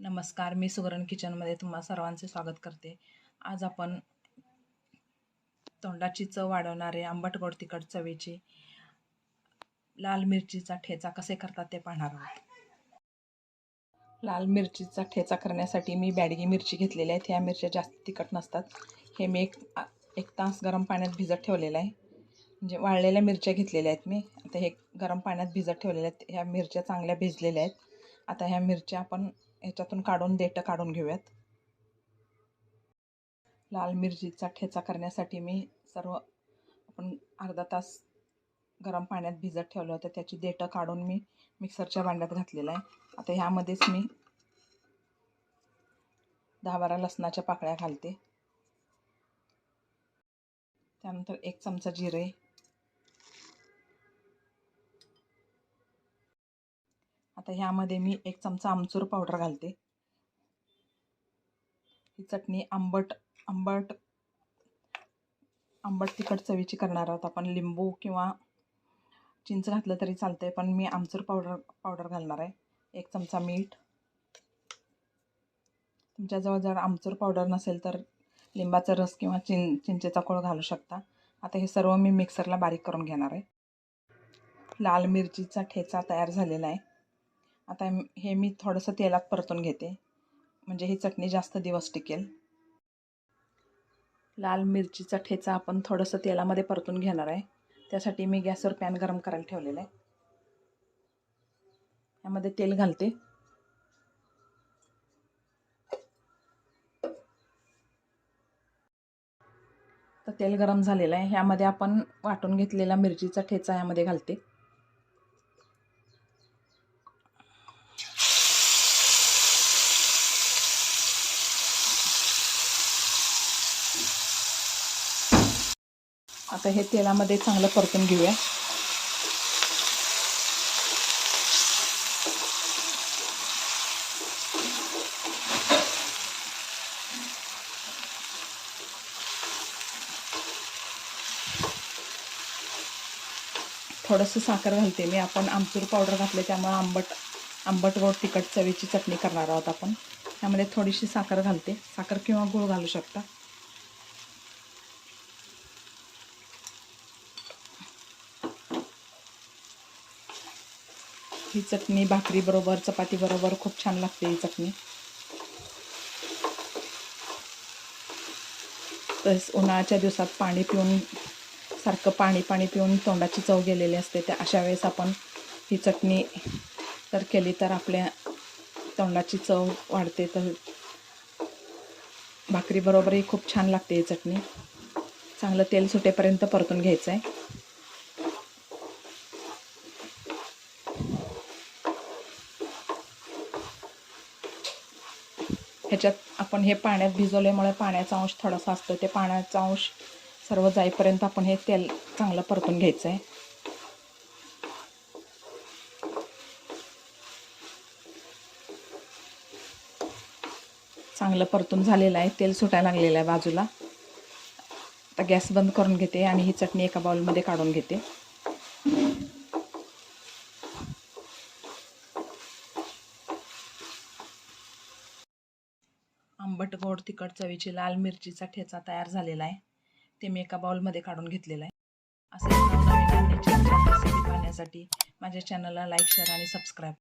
नमस्कार मी सुगरण किचनमध्ये तुम्हा सर्वांचे स्वागत करते. आज आपण तोंडाची चव वाढवणारे आंबट गोड तिखट चवीची लाल मिरचीचा ठेचा कसे करतात ते पाहणार आहोत. लाल मिरचीचा ठेचा करण्यासाठी मी बॅडगी मिरची घेतलेल्या आहेत ह्या मिरच्या जास्त तिखट नसतात. हे मी एक एक तास गरम पाण्यात भिजत ठेवलेलं आहे. म्हणजे वाळलेल्या मिरच्या घेतलेल्या आहेत मी. आता हे गरम पाण्यात भिजत ठेवलेल्या आहेत. ह्या मिरच्या चांगल्या भिजलेल्या आहेत. आता ह्या मिरच्या आपण ह्याच्यातून काढून देठं काढून घेऊयात. लाल मिरचीचा ठेचा करण्यासाठी मी सर्व आपण अर्धा तास गरम पाण्यात भिजत ठेवलं होतं. त्याची देठं काढून मी मिक्सरच्या भांड्यात घातलेलं आहे. आता ह्यामध्येच मी दहा बारा लसणाच्या पाकळ्या घालते. त्यानंतर एक चमचा जिरे आता ह्यामध्ये मी एक चमचा आमचूर पावडर घालते. ही चटणी आंबट आंबट आंबट तिखट चवीची करणार आहोत आपण. लिंबू किंवा चिंच घातलं तरी चालतं आहे पण मी आमचूर पावडर पावडर घालणार आहे. एक चमचा मीठ. तुमच्याजवळ जर आमचूर पावडर नसेल तर लिंबाचा रस किंवा चिं चिंचेचा कोळ घालू शकता. आता हे सर्व मी मिक्सरला बारीक करून घेणार आहे. लाल मिरचीचा ठेचा तयार झालेला आहे. आता हे मी थोडंसं तेलात परतून घेते. म्हणजे ही चटणी जास्त दिवस टिकेल. लाल मिरचीचा ठेचा आपण थोडंसं तेलामध्ये परतून घेणार आहे. त्यासाठी मी गॅसवर पॅन गरम करायला ठेवलेलं आहे. यामध्ये तेल घालते. तर तेल गरम झालेलं आहे. ह्यामध्ये आपण वाटून घेतलेला मिरचीचा ठेचा यामध्ये घालते. आता हे तेलामध्ये चांगलं परतून घेऊया. थोडंसं साखर घालते मी. आपण आमचूर पावडर घातले त्यामुळे आंबट आंबट गोड तिखट चवीची चटणी करणार आहोत आपण. त्यामध्ये थोडीशी साखर घालते. साखर किंवा गूळ घालू शकता. ही चटणी भाकरीबरोबर चपातीबरोबर खूप छान लागते ही चटणी. तसेच उन्हाळ्याच्या दिवसात पाणी पिऊन सारखं पाणी पाणी पिऊन तोंडाची चव गेलेली असते त्या अशा वेळेस आपण ही चटणी तर केली तर आपल्या तोंडाची चव वाढते तर भाकरीबरोबरही खूप छान लागते ही चटणी. चांगलं तेल सुटेपर्यंत परतून घ्यायचं आहे ह्याच्यात आपण हे पाण्यात भिजवल्यामुळे पाण्याचा अंश थोडासा असतो. ते पाण्याचा अंश सर्व जाईपर्यंत आपण हे तेल चांगलं परतून घ्यायचं आहे चांगलं परतून झालेलं आहे. तेल सुटायला लागलेलं आहे बाजूला. आता गॅस बंद करून घेते आणि ही चटणी एका बाउलमध्ये काढून घेते. आंबट गोड तिखट चवीची लाल मिरचीचा ठेचा तयार झालेला आहे. ते मी एका बाउलमध्ये काढून घेतलेलं आहे. असे नवनवीन रेसिपी पाहण्यासाठी माझ्या चॅनलला लाईक शेअर आणि सबस्क्राईब